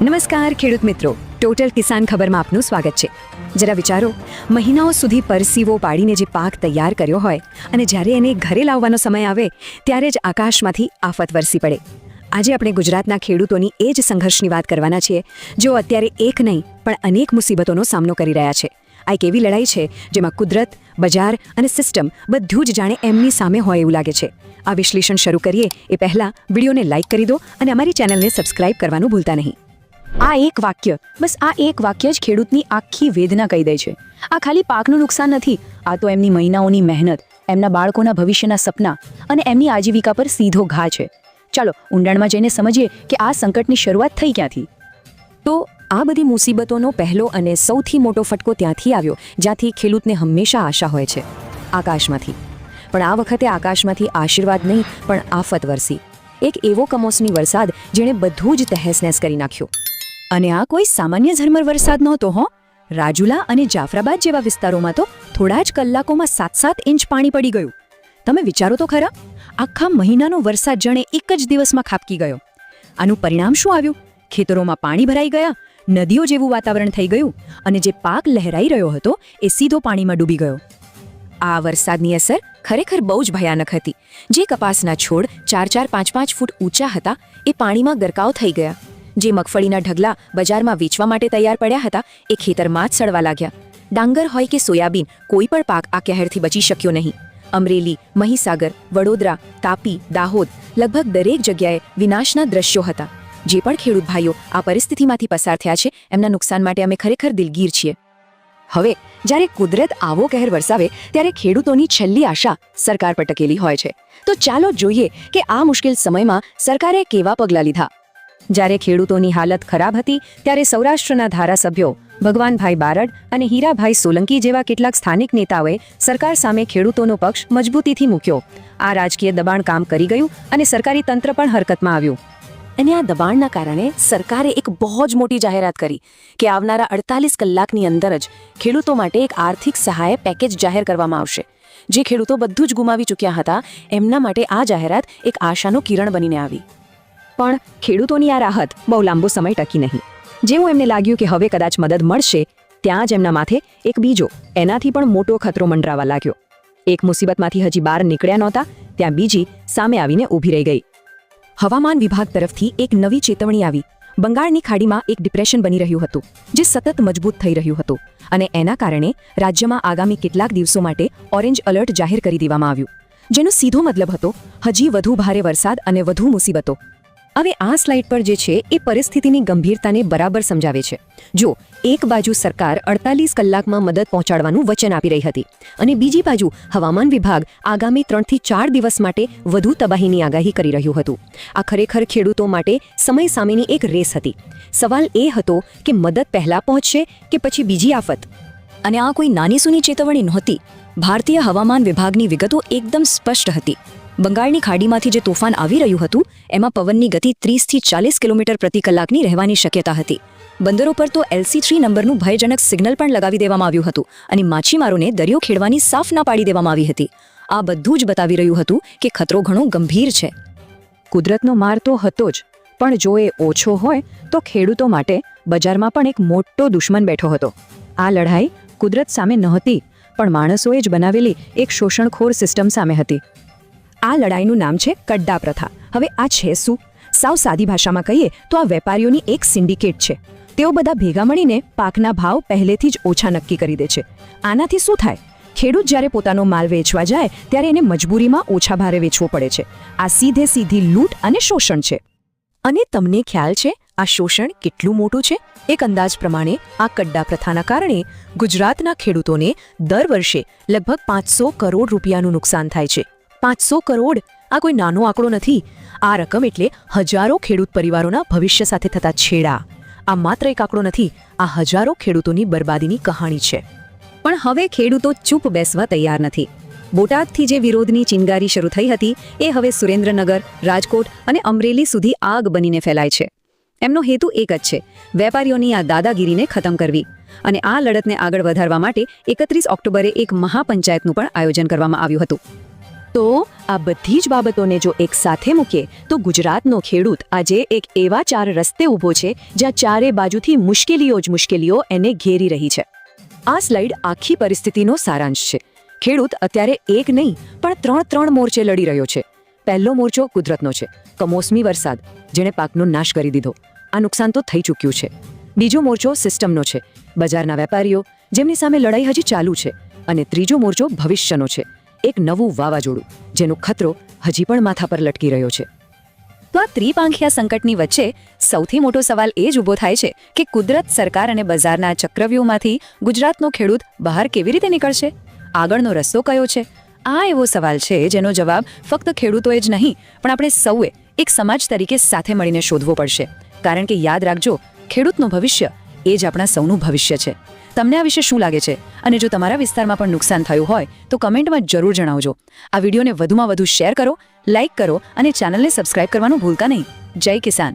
નમસ્કાર ખેડૂત મિત્રો. ટોટલ કિસાન ખબરમાં આપનું સ્વાગત છે. જરા વિચારો, મહિનાઓ સુધી પરસીવો પાડીને જે પાક તૈયાર કર્યો હોય અને જ્યારે એને ઘરે લાવવાનો સમય આવે, ત્યારે જ આકાશમાંથી આફત વરસી પડે. આજે આપણે ગુજરાતના ખેડૂતોની એ જ સંઘર્ષની વાત કરવાના છીએ, જેઓ અત્યારે એક નહીં, પણ અનેક મુસીબતોનો સામનો કરી રહ્યા છે. આ એક એવી લડાઈ છે, જેમાં કુદરત, બજાર અને સિસ્ટમ બધું જ જાણે એમની સામે હોય એવું લાગે છે. આ વિશ્લેષણ શરૂ કરીએ એ પહેલાં વિડીયોને લાઇક કરી દો અને અમારી ચેનલને સબસ્ક્રાઇબ કરવાનું ભૂલતા નહીં. આ એક વાક્ય, બસ આ એક વાક્ય જ ખેડૂતની આખી વેદના કહી દે છે. આ ખાલી પાકનું નુકસાન નથી, આ તો એમની મહિનાઓની મહેનત, એમના બાળકોના ભવિષ્યના સપના અને એમની આજીવિકા પર સીધો ઘા છે. ચાલો, ઊંડાણમાં જઈને સમજીએ કે આ સંકટની શરૂઆત થઈ ક્યાંથી? તો આ બધી મુસીબતોનો પહેલો અને સૌથી મોટો ફટકો ત્યાંથી આવ્યો, જ્યાંથી ખેડૂતને હંમેશા આશા હોય છે. આકાશમાંથી. પણ આ વખતે આકાશમાંથી આશીર્વાદ નહીં, પણ આફત વરસી. એક એવો કમોસમી વરસાદ જેણે બધું જ તહેસનેસ કરી નાખ્યું. અને આ કોઈ સામાન્ય ઝરમર વરસાદ નહોતો, હો. રાજુલા અને જાફરાબાદ જેવા વિસ્તારોમાં તો થોડા જ કલાકોમાં સાત સાત ઇંચ પાણી પડી ગયું. તમે વિચારો તો ખરા, આખા મહિનાનો વરસાદ જણે એક જ દિવસમાં ખાબકી ગયો. આનું પરિણામ શું આવ્યું? ખેતરોમાં પાણી ભરાઈ ગયા, નદીઓ જેવું વાતાવરણ થઈ ગયું, અને જે પાક લહેરાઈ રહ્યો હતો એ સીધો પાણીમાં ડૂબી ગયો. આ વરસાદની અસર ખરેખર બહુ જ ભયાનક હતી. જે કપાસના છોડ ચાર ચાર પાંચ પાંચ ફૂટ ઊંચા હતા, એ પાણીમાં ગરકાવ થઈ ગયા. જે મગફળીના ઢગલા બજારમાં વેચવા માટે તૈયાર પડ્યા હતા, એ ખેતરમાં જ સડવા લાગ્યા. ડાંગર હોય કે સોયાબીન, કોઈ પણ પાક આ કહેરથી બચી શક્યો નહીં. અમરેલી, મહીસાગર, વડોદરા, તાપી, દાહોદ લગભગ દરેક જગ્યાએ વિનાશના દ્રશ્યો હતા. જે પણ ખેડૂત ભાઈઓ આ પરિસ્થિતિમાંથી પસાર થયા છે, એમના નુકસાન માટે અમે ખરેખર દિલગીર છીએ. હવે, જ્યારે કુદરત આવો કહેર વરસાવે, ત્યારે ખેડૂતોની છેલ્લી આશા સરકાર પર ટકેલી હોય છે. તો ચાલો જોઈએ કે આ મુશ્કેલ સમયમાં સરકારે કેવા પગલાં લીધા. જ્યારે ખેડૂતોની હાલત ખરાબ હતી, ત્યારે સૌરાષ્ટ્રના ધારાસભ્યો ભગવાનભાઈ બારડ અને હીરાભાઈ સોલંકી જેવા કેટલાક સ્થાનિક નેતાઓએ સરકાર સામે ખેડૂતોનો પક્ષ મજબૂતીથી મૂક્યો. આ રાજકીય દબાણ કામ કરી ગયું અને સરકારી તંત્ર પણ હરકતમાં આવ્યું. અને આ દબાણના કારણે સરકારે એક બહુ જ મોટી જાહેરાત કરી કે આવનારા અડતાલીસ કલાકની અંદર જ ખેડૂતો માટે એક આર્થિક સહાય પેકેજ જાહેર કરવામાં આવશે. જે ખેડૂતો બધું જ ગુમાવી ચૂક્યા હતા, એમના માટે આ જાહેરાત એક આશાનો કિરણ બનીને આવી. પણ ખેડૂતોની આ રાહત બહુ લાંબો સમય ટકી નહીં. જેવું એમને લાગ્યું કે હવે કદાચ મદદ મળશે, ત્યાં જ એમના માથે એક બીજો, એનાથી પણ મોટો ખતરો મંડરાવા લાગ્યો. એક મુસીબતમાંથી હજી બહાર નીકળ્યા નહોતા, ત્યાં બીજી સામે આવીને ઊભી રહી ગઈ. હવામાન વિભાગ તરફથી એક નવી ચેતવણી આવી. બંગાળની ખાડીમાં એક ડિપ્રેશન બની રહ્યું હતું, જે સતત મજબૂત થઈ રહ્યું હતું અને એના કારણે રાજ્યમાં આગામી કેટલાક દિવસો માટે ઓરેન્જ એલર્ટ જાહેર કરી દેવામાં આવ્યું. જેનો સીધો મતલબ હતો, હજી વધુ ભારે વરસાદ અને વધુ મુસીબતો. હવે આ સ્લાઇડ પર જે છે, એ પરિસ્થિતિની ગંભીરતાને બરાબર સમજાવે છે. જો એક બાજુ સરકાર અડતાલીસ કલાકમાં મદદ પહોંચાડવાનું વચન આપી રહી હતી અને બીજી બાજુ હવામાન વિભાગ આગામી ત્રણથી ચાર દિવસ માટે વધુ તબાહીની આગાહી કરી રહ્યું હતું. આ ખરેખર ખેડૂતો માટે સમય સામેની એક રેસ હતી. સવાલ એ હતો કે મદદ પહેલાં પહોંચશે કે પછી બીજી આફત? અને આ કોઈ નાની સૂની ચેતવણી નહોતી. ભારતીય હવામાન વિભાગની વિગતો એકદમ સ્પષ્ટ હતી. બંગાળની ખાડીમાંથી જે તોફાન આવી રહ્યું હતું, એમાં પવનની ગતિ ત્રીસથી ચાલીસ કિલોમીટર પ્રતિ કલાકની રહેવાની શક્યતા હતી. બંદરો પર તો એલસી થ્રી નંબરનું ભયજનક સિગ્નલ પણ લગાવી દેવામાં આવ્યું હતું અને માછીમારોને દરિયો ખેડવાની સાફ ના પાડી દેવામાં આવી હતી. આ બધું જ બતાવી રહ્યું હતું કે ખતરો ઘણો ગંભીર છે. કુદરતનો માર તો હતો જ, પણ જો એ ઓછો હોય, તો ખેડૂતો માટે બજારમાં પણ એક મોટો દુશ્મન બેઠો હતો. આ લડાઈ કુદરત સામે નહોતી, પણ માણસોએ જ બનાવેલી એક શોષણખોર સિસ્ટમ સામે હતી. આ લડાઈનું નામ છે કડ્ડા પ્રથા. હવે આ છે શું? સાવ સાદી ભાષામાં કહીએ તો આ વેપારીઓની એક સિન્ડિકેટ છે. તેઓ બધા ભેગા મળીને પાકના ભાવ પહેલેથી જ ઓછા નક્કી કરી દે છે. આનાથી શું થાય? ખેડૂત જ્યારે પોતાનો માલ વેચવા જાય, ત્યારે એને મજબૂરીમાં ઓછા ભારે વેચવો પડે છે. આ સીધે સીધી લૂંટ અને શોષણ છે. અને તમને ખ્યાલ છે આ શોષણ કેટલું મોટું છે? એક અંદાજ પ્રમાણે આ કડ્ડા પ્રથાના કારણે ગુજરાતના ખેડૂતોને દર વર્ષે લગભગ પાંચસો કરોડ રૂપિયાનું નુકસાન થાય છે. પાંચસો કરોડ. આ કોઈ નાનો આંકડો નથી. આ રકમ એટલે હજારો ખેડૂત પરિવારોના ભવિષ્ય સાથે થતા છેડા. આ માત્ર એક આંકડો નથી, આ હજારો ખેડૂતોની બરબાદીની કહાણી છે. પણ હવે ખેડૂતો ચૂપ બેસવા તૈયાર નથી. બોટાદથી જે વિરોધની ચિનગારી શરૂ થઈ હતી, એ હવે સુરેન્દ્રનગર, રાજકોટ અને અમરેલી સુધી આગ બનીને ફેલાય છે. એમનો હેતુ એક જ છે, વેપારીઓની આ દાદાગીરીને ખતમ કરવી. અને આ લડતને આગળ વધારવા માટે એકત્રીસ ઓક્ટોબરે એક મહાપંચાયતનું પણ આયોજન કરવામાં આવ્યું હતું. તો આ બધી જ બાબતોને જો એક સાથે મૂકીએ, તો ગુજરાતનો ખેડૂત આજે એક એવા ચાર રસ્તે ઊભો છે, જ્યાં ચારે બાજુથી મુશ્કેલીઓ જ મુશ્કેલીઓ એને ઘેરી રહી છે. આ સ્લાઇડ આખી પરિસ્થિતિનો સારાંશ છે. ખેડૂત અત્યારે એક નહીં, પણ ત્રણ ત્રણ મોરચે લડી રહ્યો છે. પહેલો મોરચો કુદરતનો છે. કમોસમી વરસાદ, જેણે પાકનો નાશ કરી દીધો. આ નુકસાન તો થઈ ચૂક્યું છે. બીજો મોરચો સિસ્ટમનો છે. બજારના વેપારીઓ, જેમની સામે લડાઈ હજી ચાલુ છે. અને ત્રીજો મોરચો ભવિષ્યનો છે. એક નવું વાવાઝોડું, જેનો ખતરો હજી પણ માથા પર લટકી રહ્યો છે. તો આ ત્રિપાંખિયા સંકટની વચ્ચે સૌથી મોટો સવાલ એ જ ઊભો થાય છે કે કુદરત સરકાર અને બજારના ચક્રવ્યૂહમાંથી ગુજરાતનો ખેડૂત બહાર કેવી રીતે નીકળશે? આગળનો રસ્તો કયો છે? આ એવો સવાલ છે જેનો જવાબ ફક્ત ખેડૂતોએ જ નહીં, પણ આપણે સૌએ એક સમાજ તરીકે સાથે મળીને શોધવો પડશે. કારણ કે યાદ રાખજો, ખેડૂતનું ભવિષ્ય એ જ આપણા સૌનું ભવિષ્ય છે. તમને આ વિશે શું લાગે છે? અને જો તમારા વિસ્તારમાં પણ નુકસાન થયું હોય, તો કમેન્ટમાં જરૂર જણાવજો. આ વિડીયોને વધુમાં વધુ શેર કરો લાઇક કરો અને ચેનલને સબસ્ક્રાઇબ કરવાનું ભૂલતા નહીં. જય કિસાન.